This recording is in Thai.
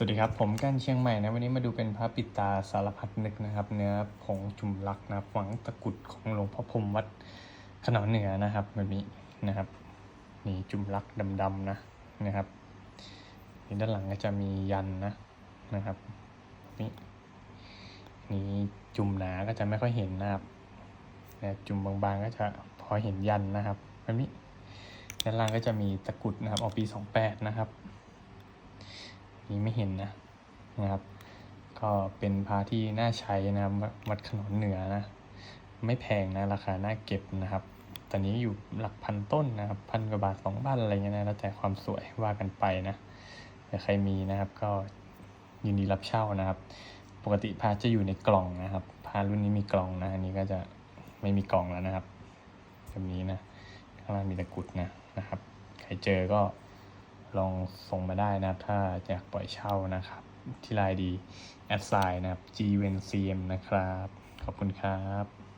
สวัสดีครับ ผมกันเชียงใหม่นะวันนี้มาดูเป็นพระปิตาสารพัดนึกนะครับ เนื้อผงจุ่มลักนะฝังตะกุดของหลวงพ่อพรมวัดขนอนเหนือนะครับแบบนี้นะครับ นี่จุ่มลักดำๆนะนะครับนี่ด้านหลังก็จะมียันนะนะครับนี่นี่จุ่มหนาก็จะไม่ค่อยเห็นนะครับแต่จุ่มบางๆก็จะพอเห็นยันนะครับแบบนี้ด้านล่างก็จะมีตะกุดนะครับออกปี28นะครับ นี้ไม่เห็นนะนะครับ ก็เป็นพาที่น่าใช้นะครับวัดขนนเหนือนะ ไม่แพงนะราคาน่าเก็บนะครับตอนนี้อยู่หลักพันต้นนะครับพันกว่าบาทสองบาทอะไรเงี้ยนะแล้วแต่ความสวยว่ากันไปนะแต่ใครมีนะครับก็ยินดีรับเช่านะครับ ปกติพาจะอยู่ในกล่องนะครับพารุ่นนี้มีกล่องนะอันนี้ก็จะไม่มีกล่องแล้วนะครับแบบนี้นะข้างล่างมีตะกุดนะนะครับ ใครเจอก็ ลองส่งมาได้นะครับ ถ้าอยากปล่อยเช่านะครับ ที่ไลน์ดีแอดไซน์นะครับ g v n c m นะครับ ขอบคุณครับ